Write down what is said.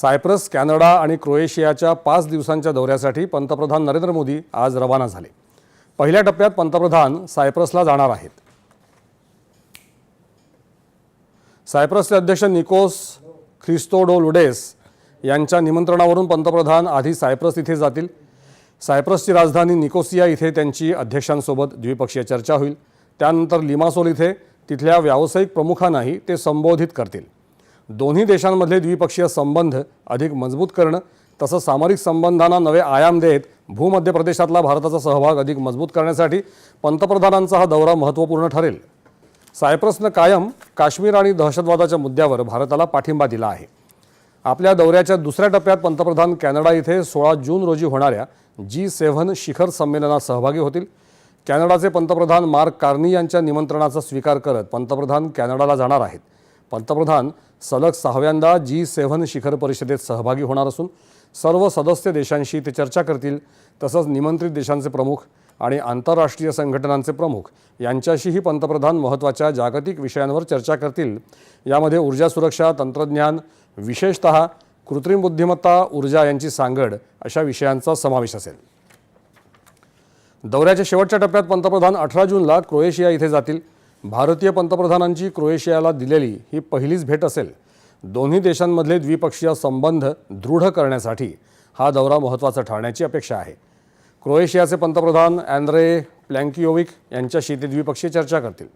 Cyprus Canada आणि क्रोएशियाच्या पाच दिवसांच्या दौऱ्यासाठी पंतप्रधान नरेंद्र मोदी आज रवाना झाले. पहिल्या टप्प्यात पंतप्रधान सायप्रसला जाणार आहेत. सायप्रसचे अध्यक्ष निकोस ख्रिस्तोडोलुडेस यांच्या निमंत्रणावरून पंतप्रधान आधी सायप्रस इथे जातील. सायप्रसची राजधानी निकोसिया इथे त्यांची अध्यक्षांसोबत द्विपक्षीय चर्चा होईल. त्यानंतर लिमासोल इथे तिथल्या व्यावसायिक प्रमुखांनाही ते संबोधित करतील. दोन्ही देशांमधले द्विपक्षीय संबंध अधिक मजबूत करणं तसंच सामरिक संबंधांना नवे आयाम देत भूमध्य प्रदेशातला भारताचा सहभाग अधिक मजबूत करण्यासाठी पंतप्रधानांचा हा दौरा महत्त्वपूर्ण ठरेल. सायप्रसनं कायम काश्मीर आणि दहशतवादाच्या मुद्द्यावर भारताला पाठिंबा दिला आहे. आपल्या दौऱ्याच्या दुसऱ्या टप्प्यात पंतप्रधान कॅनडा इथे सोळा जून रोजी होणाऱ्या जी सेव्हन शिखर संमेलनात सहभागी होतील. कॅनडाचे पंतप्रधान मार्क कार्नी यांच्या निमंत्रणाचा स्वीकार करत पंतप्रधान कॅनडाला जाणार आहेत. पंतप्रधान सलग सहाव्यांदा जी सेव्हन शिखर परिषदेत सहभागी होणार असून सर्व सदस्य देशांशी ते चर्चा करतील तसंच निमंत्रित देशांचे प्रमुख आणि आंतरराष्ट्रीय संघटनांचे प्रमुख यांच्याशीही पंतप्रधान महत्त्वाच्या जागतिक विषयांवर चर्चा करतील. यामध्ये ऊर्जा सुरक्षा तंत्रज्ञान विशेषतः कृत्रिम बुद्धिमत्ता ऊर्जा यांची सांगड अशा विषयांचा समावेश असेल. दौऱ्याच्या शेवटच्या टप्प्यात पंतप्रधान अठरा जूनला क्रोएशिया इथे जातील. भारतीय पंतप्रधानांची क्रोएशियाला दिलेली ही पहिलीच भेट असेल दोन्ही देशांमधले द्विपक्षीय संबंध दृढ करण्यासाठी हा दौरा महत्त्वाचा ठरण्याची अपेक्षा आहे. क्रोएशियाचे पंतप्रधान अँद्रे प्लँकियोविक यांच्याशी ते द्विपक्षीय चर्चा करतील.